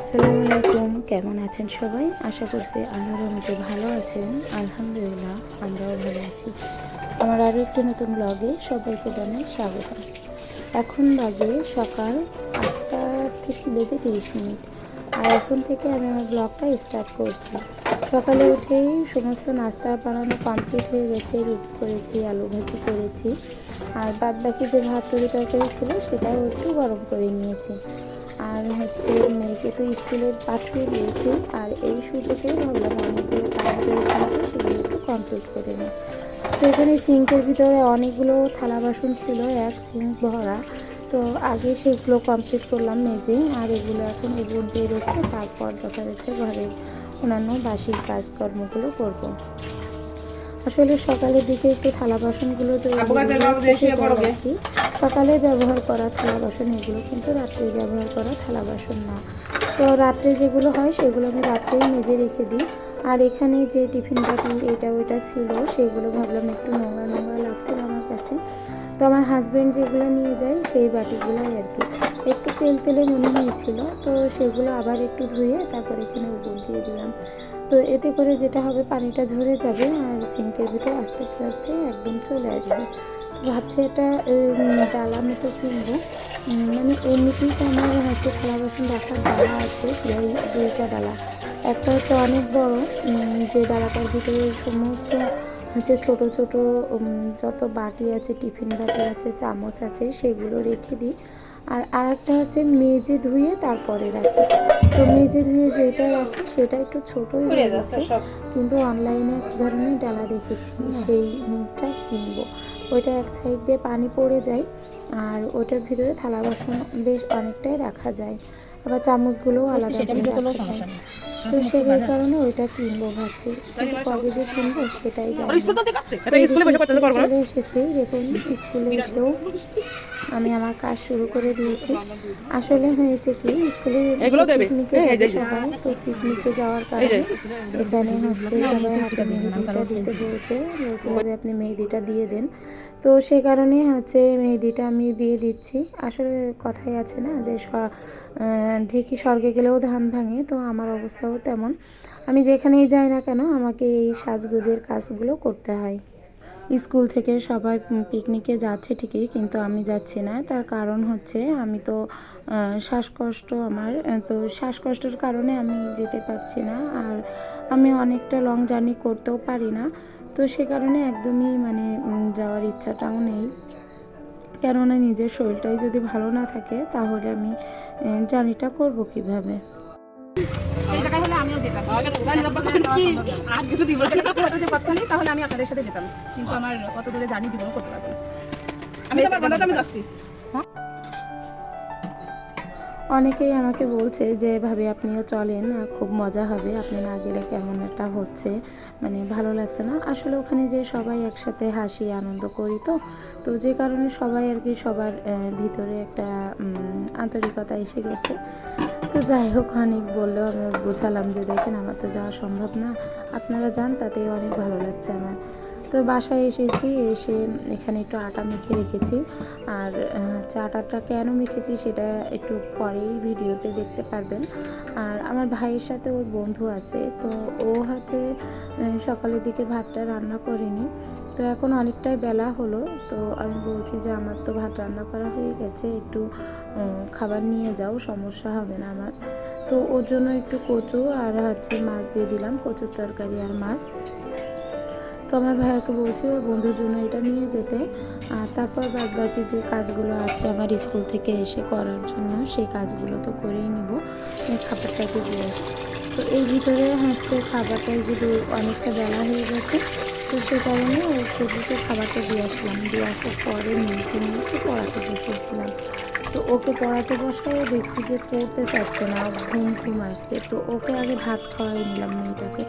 আসসালামু আলাইকুম কেমন আছেন সবাই? আশা করছি আল্লাহর রহমতে ভালো আছেন। আলহামদুলিল্লাহ, আমরাও ভালো আছি। আমার আরও একটি নতুন ব্লগে সবাইকে জানাই স্বাগত এখন বাজে সকাল আটটা থেকে বেজে তিরিশ মিনিট। আর এখন থেকে আমি আমার ব্লগটা স্টার্ট করছি। সকালে উঠেই সমস্ত নাস্তা বানানো কমপ্লিট হয়ে গেছে, রুটি করেছি, আলু ভাজি করেছি। আর বাদ বাকি যে ভাত তরি তরকারি ছিল, সেটাও হচ্ছে গরম করে নিয়েছি। আর হচ্ছে মেয়েকে তো স্কুলে পাঠিয়ে দিয়েছি আর এই সুযোগে ভাবলাম অনেকগুলো কাজ রয়েছে হাতে সেগুলো একটু কমপ্লিট করে নিই তো এখানে সিঙ্কের ভিতরে অনেকগুলো থালা বাসন ছিল, এক সিঙ্ক ভরা তো আগে সেগুলো কমপ্লিট করলাম মেজে আর এগুলো এখন উপর দিয়ে রেখে তারপর দেখা যাচ্ছে ঘরের অন্যান্য বাসির কাজকর্মগুলো করব। আসলে সকালের দিকে একটু থালা বাসনগুলো। সকালে ব্যবহার করা থালা বাসন এগুলো কিন্তু রাত্রে ব্যবহার করা থালা বাসন না। তো রাত্রে যেগুলো হয় সেগুলো আমি রাত্রেই মেজে রেখে দিই। আর এখানে যে টিফিন বাটি এটা ওইটা ছিল সেগুলো ভাবলাম একটু নোংরা নোংরা লাগছিল আমার কাছে। তো আমার হাজব্যান্ড যেগুলো নিয়ে যায় সেই বাটিগুলোই আর কি। একটু তেল তেলে মনে হয়েছিল তো সেগুলো আবার একটু ধুয়ে তারপর এখানে উপর দিয়ে দিলাম। তো এতে করে যেটা হবে, পানিটা ঝরে যাবে আর সিঙ্কের ভিতরে আস্তে আস্তে একদম চলে আসবে। তো ভাবছি এটা ডালা মতো কিনবো। মানে এমনিতেই তো আমার হচ্ছে থালা বাসন রাখার ডালা আছে দুইটা ডালা। একটা হচ্ছে অনেক বড় যে ডালাটার ভিতরে সমস্ত হচ্ছে ছোট ছোট যত বাটি আছে, টিফিন বাটি আছে, চামচ আছে, সেগুলো রেখে দিই। আর আরেকটা হচ্ছে মেজে ধুয়ে তারপরে রাখি। তো মেজে ধুয়ে যেটা রাখি সেটা একটু ছোটই হয়ে গেছে। কিন্তু অনলাইনে এক ধরনের ডালা দেখেছি সেইটা কিনবো। ওইটা এক সাইড দিয়ে পানি পড়ে যায় আর ওইটার ভিতরে থালা বাসন বেশ অনেকটাই রাখা যায়। আবার চামচগুলোও আলাদা করে রাখা যায়। তো সেই কারণে ওইটা কিনবো ভাবছি। কিন্তু কবে যে কিনবো সেটাই জানি চলে এসেছি। দেখুন স্কুলে এসেও আমি আমার কাজ শুরু করে দিয়েছি। আসলে হয়েছে কি স্কুলে পিকনিকে যাবে সবাই তো পিকনিকে যাওয়ার কারণে এখানে হচ্ছে সবাই হাতে মেহেদিটা দিতে বলছে। বলছে ভাবে আপনি মেহেদিটা দিয়ে দেন। তো সে কারণে হচ্ছে মেহেদিটা আমি দিয়ে দিচ্ছি। আসলে কথাই আছে না যে ঢেকি স্বর্গে গেলেও ধান ভাঙে। তো আমার অবস্থাও তেমন। আমি যেখানেই যাই না কেন, আমাকে এই সাজগুজের কাজগুলো করতে হয়। স্কুল থেকে সবাই পিকনিকে যাচ্ছে ঠিকই, কিন্তু আমি যাচ্ছি না। তার কারণ হচ্ছে আমি তো শ্বাসকষ্ট আমার, তো শ্বাসকষ্টের কারণে আমি যেতে পারছি না। আর আমি অনেকটা লং জার্নি করতেও পারি না। তো সে কারণে একদমই মানে যাওয়ার ইচ্ছাটাও নেই। কেননা নিজের শরীরটাই যদি ভালো না থাকে, তাহলে আমি জার্নিটা করব কীভাবে? এই জায়গায় হলে আমিও যেতাম। আর কিছু দিব না। আপনারা পুরো যে পথখালি তাহলে আমি আপনাদের সাথে যেতাম। কিন্তু আমার অত দূরে জার্নি জীবনও করতে পারব না। আমি আমি যাচ্ছি। অনেকেই আমাকে বলছে যে ভাবি আপনিও চলেন খুব মজা হবে। আপনি না গেলে কেমন একটা হচ্ছে। মানে ভালো লাগছে না। আসলে ওখানে যে সবাই একসাথে হাসি আনন্দ করি তো। তো যে কারণে সবাই আর কি সবার ভিতরে একটা আন্তরিকতা এসে গেছে। তো যাই হোক, অনেক বললেও আমি বুঝালাম যে দেখেন আমার তো যাওয়া সম্ভব না। আপনারা যান, তাতেই অনেক ভালো লাগছে আমার। তো বাসায় এসেছি, এসে এখানে একটু আটা মেখে রেখেছি। আর আটাটা কেন মেখেছি সেটা একটু পরেই ভিডিওতে দেখতে পারবেন। আর আমার ভাইয়ের সাথে ওর বন্ধু আছে, তো ও হচ্ছে সকালের দিকে ভাতটা রান্না করেনি। তো এখন অনেকটাই বেলা হলো, তো আমি বলছি যে আমার তো ভাত রান্না করা হয়ে গেছে, একটু খাবার নিয়ে যাও, সমস্যা হবে না আমার। তো ওর জন্য একটু কচু আর হচ্ছে মাছ দিয়ে দিলাম, কচুর তরকারি আর মাছ। তো আমার ভাইয়াকে বলছি ওর বন্ধুর জন্য এটা নিয়ে যেতে। আর তারপর বাদ বাকি যে কাজগুলো আছে আমার স্কুল থেকে এসে করার জন্য, সেই কাজগুলো তো করেই নিব খাবারটাকে দিয়ে। আসি তো এই ভিতরে হচ্ছে খাবারটা যদি অনেকটা বেলা হয়ে গেছে। তো সে কারণে দুটো খাবারটা দিয়ে আসলাম। দিয়ে আসার পরে মেয়েকে নিয়ে পড়াতে বসেছিলাম তো ওকে পড়াতে বসায় দেখছি যে পড়তে চাচ্ছে না, ঘুম ঘুম আসছে। তো ওকে আগে ভাত খাওয়াই নিলাম মেয়েটাকে।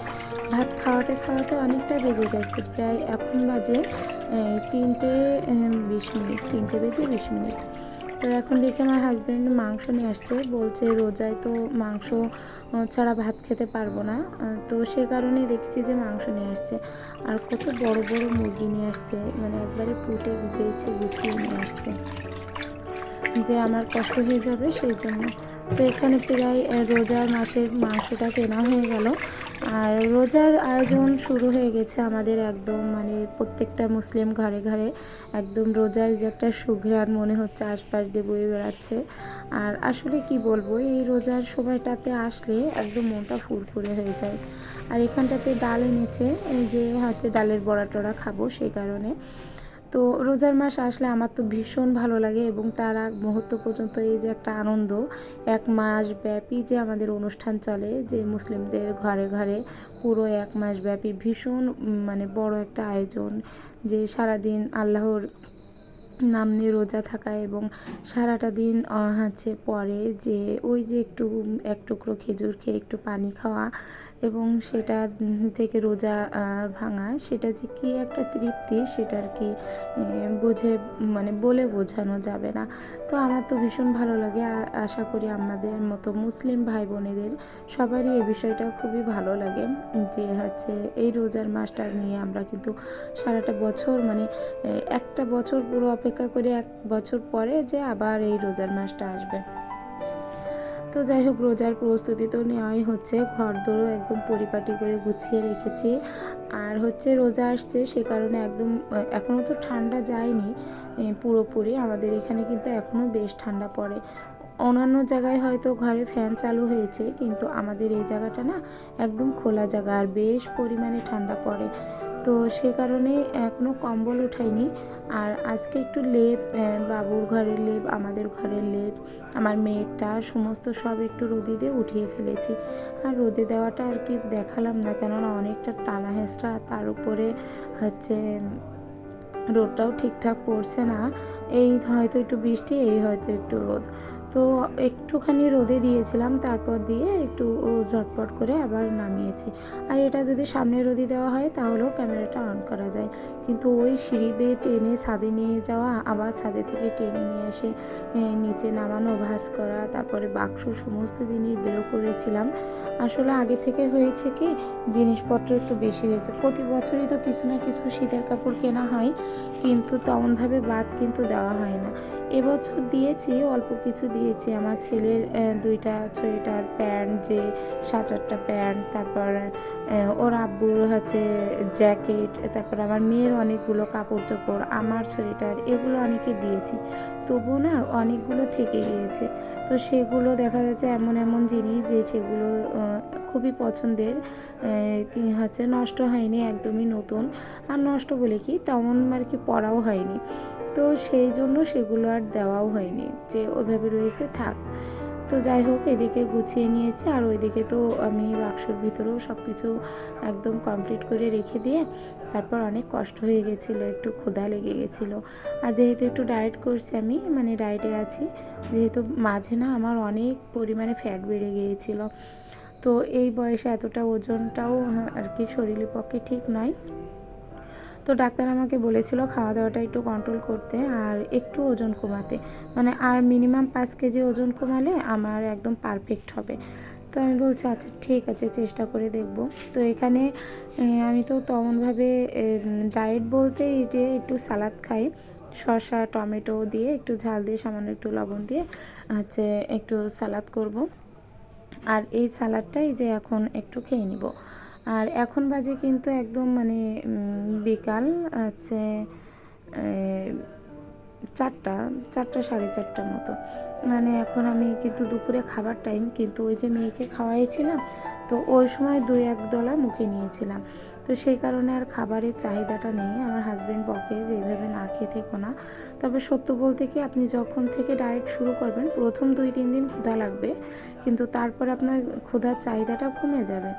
ভাত খাওয়াতে খাওয়াতে অনেকটা বেজে গেছে। প্রায় এখন বাজে তিনটে বিশ মিনিট, তিনটে বেজে বিশ মিনিট। তো এখন দেখি আমার হাজব্যান্ড মাংস নিয়ে আসছে। বলছে রোজায় তো মাংস ছাড়া ভাত খেতে পারব না। তো সে কারণেই দেখছি যে মাংস নিয়ে আসছে। আর কত বড় বড় মুরগি নিয়ে আসছে। মানে একবারে ফুটে বেছে গুছিয়ে নিয়ে আসছে। যে আমার কষ্ট হয়ে যাবে সেই জন্য। তো এখানে প্রায় রোজার মাসের মাংসটা কেনা হয়ে গেল। আর রোজার আয়োজন শুরু হয়ে গেছে আমাদের একদম মানে প্রত্যেকটা মুসলিম ঘরে ঘরে একদম রোজার যে একটা সুঘ্রাণ মনে হচ্ছে আশপাশ দিয়ে বয়ে বেড়াচ্ছে। আর আসলে কি বলব, এই রোজার সময়টাতে আসলে একদম মনটা ফুরফুরে হয়ে যায়। আর এখানটাতে ডাল এনেছে, এই যে হচ্ছে ডালের বড়া টড়া খাব সেই কারণে। তো রোজার মাস আসলে আমার তো ভীষণ ভালো লাগে এবং তার আগ মুহূর্ত পর্যন্ত এই যে একটা আনন্দ, এক মাস ব্যাপী যে আমাদের অনুষ্ঠান চলে, যে মুসলিমদের ঘরে ঘরে পুরো এক মাস ব্যাপী ভীষণ মানে বড় একটা আয়োজন যে সারাদিন আল্লাহর নাম নিয়ে রোজা থাকা এবং সারাটা দিন হচ্ছে পরে যে ওই যে একটু, এক টুকরো খেজুর খেয়ে একটু পানি খাওয়া এবং সেটা থেকে রোজা ভাঙা, সেটা যে কী একটা তৃপ্তি সেটা আর কি বুঝে মানে বলে বোঝানো যাবে না। তো আমার তো ভীষণ ভালো লাগে আশা করি আমাদের মতো মুসলিম ভাই বোনেদের সবারই এই বিষয়টা খুবই ভালো লাগে যে হচ্ছে এই রোজার মাসটা নিয়ে আমরা কিন্তু সারাটা বছর মানে একটা বছর পুরো অপেক্ষা করে এক বছর পরে যে আবার এই রোজার মাসটা আসবে। তো যাই হোক, রোজার প্রস্তুতি তো নেওয়াই হচ্ছে। ঘর দোরও একদম পরিপাটি করে গুছিয়ে রেখেছি। আর হচ্ছে রোজা আসছে সে কারণে একদম এখনও তো ঠান্ডা যায়নি পুরোপুরি। আমাদের এখানে কিন্তু এখনও বেশ ঠান্ডা পড়ে। অন্যান্য জায়গায় হয়তো ঘরে ফ্যান চালু হয়েছে, কিন্তু আমাদের এই জায়গাটা না একদম খোলা জায়গা আর বেশ পরিমাণে ঠান্ডা পড়ে। তো সে কারণে এখনও কম্বল উঠাইনি। আর আজকে একটু লেপ বাবুর ঘরের লেপ, আমাদের ঘরের লেপ, আমার মেয়েরটা, সমস্ত সব একটু রোদে দিয়ে উঠিয়ে ফেলেছি। আর রোদে দেওয়াটা আর কি দেখালাম না, কেননা অনেকটা টানা হেঁচড়া, তার উপরে হচ্ছে রোদটাও ঠিকঠাক পড়ছে না। এই হয়তো একটু বৃষ্টি, এই হয়তো একটু রোদ। তো একটুখানি রোদে দিয়েছিলাম, তারপর দিয়ে একটু ঝটপট করে আবার নামিয়েছি। আর এটা যদি সামনে রোদে দেওয়া হয়, তাহলেও ক্যামেরাটা অন করা যায়। কিন্তু ওই সিঁড়ি বেয়ে টেনে ছাদে নিয়ে যাওয়া, আবার ছাদে থেকে টেনে নিয়ে এসে নিচে নামানো, ভাঁজ করা, তারপরে বাক্স সমস্ত জিনিস বেরো করেছিলাম। আসলে আগে থেকে হয়েছে কি, জিনিসপত্র একটু বেশি হয়েছে। প্রতি বছরই তো কিছু না কিছু শীতের কাপড় কেনা হয়, কিন্তু তেমনভাবে বাদ কিন্তু দেওয়া হয় না। এবছর দিয়েছি, অল্প কিছু দিয়েছি আমার ছেলের দুইটা সোয়েটার প্যান্ট যে সাত আটটা প্যান্ট, তারপর ওর আব্বুর হচ্ছে জ্যাকেট, তারপর আমার মেয়ের অনেকগুলো কাপড় চোপড় আমার সোয়েটার, এগুলো অনেকে দিয়েছি। তবুও না অনেকগুলো থেকে গিয়েছে। তো সেগুলো দেখা যাচ্ছে এমন এমন জিনিস যে সেগুলো খুবই পছন্দের কি হচ্ছে নষ্ট হয়নি, একদমই নতুন। আর নষ্ট বলে কি, তেমন আর কি পড়াও হয়নি। তো সেই জন্য সেগুলো আর দেওয়াও হয়নি। যে ওইভাবে রয়েছে, থাক। তো যাই হোক, এদিকে গুছিয়ে নিয়েছি আর ওইদিকে তো আমি বাক্সর ভিতরেও সব কিছু একদম কমপ্লিট করে রেখে দিয়ে তারপর অনেক কষ্ট হয়ে গেছিল, একটু ক্ষুধা লেগে গেছিল। আর যেহেতু একটু ডায়েট করছি আমি মানে ডায়েটে আছি, যেহেতু মাঝে না আমার অনেক পরিমাণে ফ্যাট বেড়ে গিয়েছিল। তো এই বয়সে এতটা ওজনটাও আর কি শরীরের পক্ষে ঠিক নয়। তো ডাক্তার আমাকে বলেছিল খাওয়া দাওয়াটা একটু কন্ট্রোল করতে আর একটু ওজন কমাতে। মানে আর মিনিমাম পাঁচ কেজি ওজন কমালে আমার একদম পারফেক্ট হবে। তো আমি বলছি আচ্ছা ঠিক আছে, চেষ্টা করে দেখব। তো এখানে আমি তো তেমনভাবে ডায়েট বলতে যে একটু সালাদ খাই। শসা, টমেটো দিয়ে একটু ঝাল দিয়ে, সামান্য একটু লবণ দিয়ে, হচ্ছে একটু সালাদ করব। আর এই সালাডটাই যে এখন একটু খেয়ে নিব। আর এখন বাজে কিন্তু একদম মানে বিকাল হচ্ছে চারটা চারটা সাড়ে চারটার মতো। মানে এখন আমি কিন্তু দুপুরে খাবার টাইম কিন্তু ওই যে মেয়েকে খাওয়াইছিলাম, তো ওই সময় দুই এক দলা মুখে নিয়েছিলাম। তো সেই কারণে আর খাবারের চাহিদাটা নেই। আমার হাজব্যান্ড বকে যে এইভাবে না খেয়ে থেকো না। তবে সত্য বলতে কি, আপনি যখন থেকে ডায়েট শুরু করবেন, প্রথম দুই, তিন দিন ক্ষুধা লাগবে, কিন্তু তারপর আপনার ক্ষুধার চাহিদাটা কমে যাবে।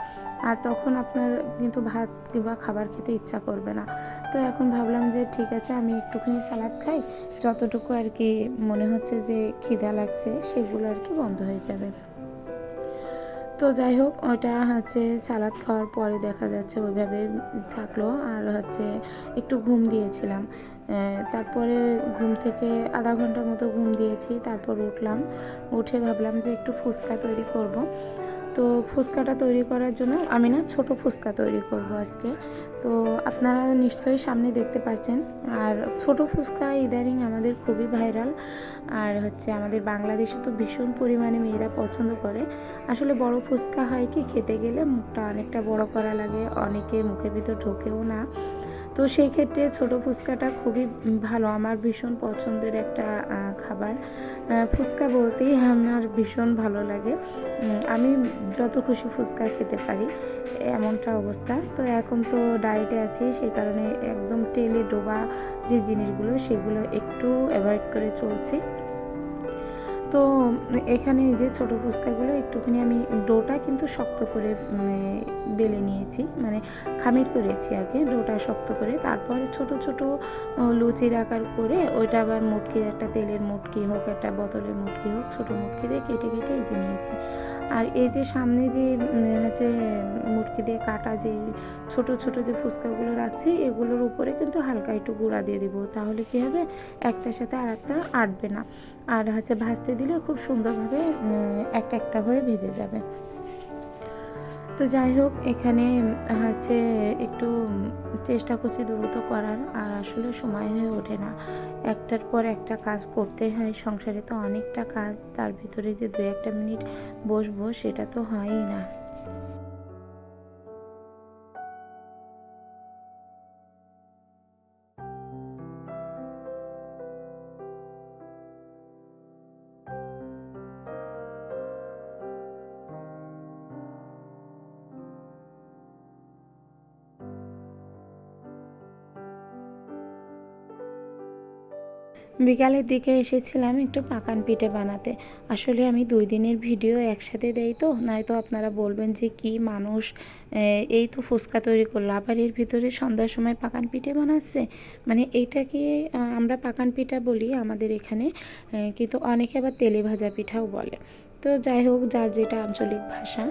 আর তখন আপনার কিন্তু ভাত কিংবা খাবার খেতে ইচ্ছা করবে না। তো এখন ভাবলাম যে ঠিক আছে, আমি একটুখানি সালাদ খাই। যতটুকু আর কি মনে হচ্ছে যে খিদা লাগছে, সেগুলো আর কি বন্ধ হয়ে যাবে। তো যাই হোক, ওটা হচ্ছে সালাদ খাওয়ার পরে দেখা যাচ্ছে ওইভাবে থাকল। আর হচ্ছে একটু ঘুম দিয়েছিলাম। তারপরে ঘুম থেকে আধা ঘণ্টার মতো ঘুম দিয়েছি, তারপর উঠলাম। উঠে ভাবলাম যে একটু ফুচকা তৈরি করব। তো ফুচকাটা তৈরি করার জন্য আমি না ছোট ফুচকা তৈরি করব আজকে। তো আপনারা নিশ্চয়ই সামনে দেখতে পাচ্ছেন আর ছোট ফুচকা ইদারিং আমাদের খুবই ভাইরাল। আর হচ্ছে আমাদের বাংলাদেশে তো ভীষণ পরিমাণে মেয়েরা পছন্দ করে। আসলে বড় ফুচকা হয় কি, খেতে গেলে মুখটা অনেকটা বড় করা লাগে অনেকের মুখের ভিতর ঢোকেও না। তো সেই ক্ষেত্রে ছোট ফুচকাটা খুবই ভালো, আমার ভীষণ পছন্দের একটা খাবার। ফুচকা বলতেই আমার ভীষণ ভালো লাগে। আমি যত খুশি ফুচকা খেতে পারি, এমনটা অবস্থা। তো এখন তো ডায়েটে আছি, সেই কারণে একদম তেলে ডোবা যে জিনিসগুলো, সেগুলো একটু অ্যাভয়েড করে চলছি। তো এখানে যে ছোটো ফুচকাগুলো একটুখানি আমি ডোটা কিন্তু শক্ত করে বেলে নিয়েছি। মানে খামির করেছি আগে, ডোটা শক্ত করে। তারপরে ছোট ছোট লুচির আকার করে ওইটা আবার মুটকি, একটা তেলের মুটকি হোক, একটা বোতলের মুটকি হোক, ছোট মুটকি দিয়ে কেটে কেটে এই যে নিয়েছি। আর এই যে সামনে যে হচ্ছে মুটকি দিয়ে কাটা যে ছোট ছোট যে ফুচকাগুলো রাখছি, এগুলোর উপরে কিন্তু হালকা একটু গুঁড়া দিয়ে দিব। তাহলে কি হবে? একটার সাথে আর একটা আটবে না। আর হচ্ছে ভাজতে দিলে খুব সুন্দরভাবে একটা একটা হয়ে ভেজে যাবে। তো যাই হোক, এখানে হচ্ছে একটু চেষ্টা করছি দ্রুত করার, আর আসলে সময় হয়ে ওঠে না। একটার পর একটা কাজ করতে হয়, সংসারে তো অনেকটা কাজ, তার ভিতরে যে দু একটা মিনিট বসবো, সেটা তো হয়ই না। বিকালের দিকে এসেছিলাম একটু পাকান পিঠে বানাতে। আসলে আমি দুই দিনের ভিডিও একসাথে দেই তো, নয়তো আপনারা বলবেন যে কি মানুষ এই তো ফুচকা তৈরি করল, আবার এর ভিতরে সন্ধ্যার সময় পাকান পিঠে বানাচ্ছে? মানে এইটাকে আমরা পাকান পিঠা বলি আমাদের এখানে কিন্তু অনেকে আবার তেলে ভাজা পিঠাও বলে। তো যাই হোক, যার যেটা আঞ্চলিক ভাষা,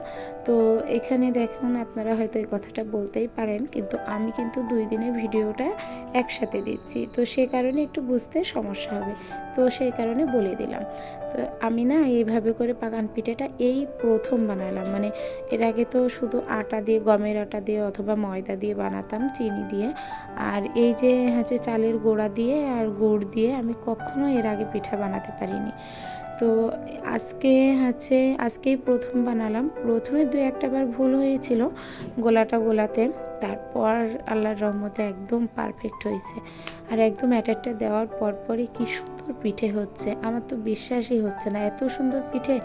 তো এখানে দেখুন আপনারা হয়তো এই কথাটা বলতেই পারেন, কিন্তু আমি কিন্তু দুই দিনে ভিডিওটা একসাথে দিচ্ছি। তো সে কারণে একটু বুঝতে সমস্যা হবে, তো সেই কারণে বলে দিলাম। তো আমি না এইভাবে করে পাকান পিঠেটা এই প্রথম বানালাম মানে এর আগে তো শুধু আটা দিয়ে, গমের আটা দিয়ে অথবা ময়দা দিয়ে বানাতাম চিনি দিয়ে, আর এই যে হচ্ছে চালের গোড়া দিয়ে আর গুড় দিয়ে আমি কখনো এর আগে পিঠা বানাতে পারিনি। তো আজকে হচ্ছে, আজকেই প্রথম বানালাম। প্রথমে দু একটা বার ভুল হয়েছিল গোলাটা গোলাতে। তারপর আল্লাহর রহমতে একদম পারফেক্ট হয়েছে। আর একদম অ্যাটারটা দেওয়ার পরপরই কি সুন্দর পিঠে হচ্ছে। আমার তো বিশ্বাসই হচ্ছে না। এত সুন্দর পিঠে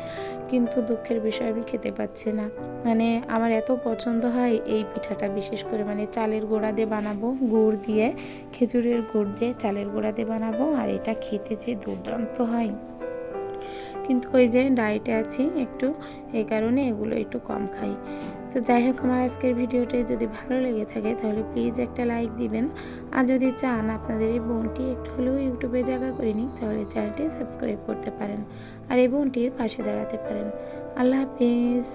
কিন্তু দুঃখের বিষয় আমি খেতে পাচ্ছি না। মানে আমার এত পছন্দ হয় এই পিঠাটা, বিশেষ করে মানে চালের গোড়া দিয়ে বানাবো, গুড় দিয়ে, খেজুরের গুড় দিয়ে চালের গোড়া দিয়ে বানাবো। আর এটা খেতে যে দুর্দান্ত হয়। কিন্তু ওই যে ডায়েটে আছি একটু, এই কারণে এগুলো একটু কম খাই। তো যাই হোক, আমার আজকের ভিডিওটি যদি ভালো লেগে থাকে, তাহলে প্লিজ একটা লাইক দিবেন। আর যদি চান আপনাদের এই বোনটি একটু হলেও ইউটিউবে জায়গা করে নিন তাহলে চ্যানেলটি সাবস্ক্রাইব করতে পারেন। আর এই বোনটির পাশে দাঁড়াতে পারেন। আল্লাহ হাফিজ।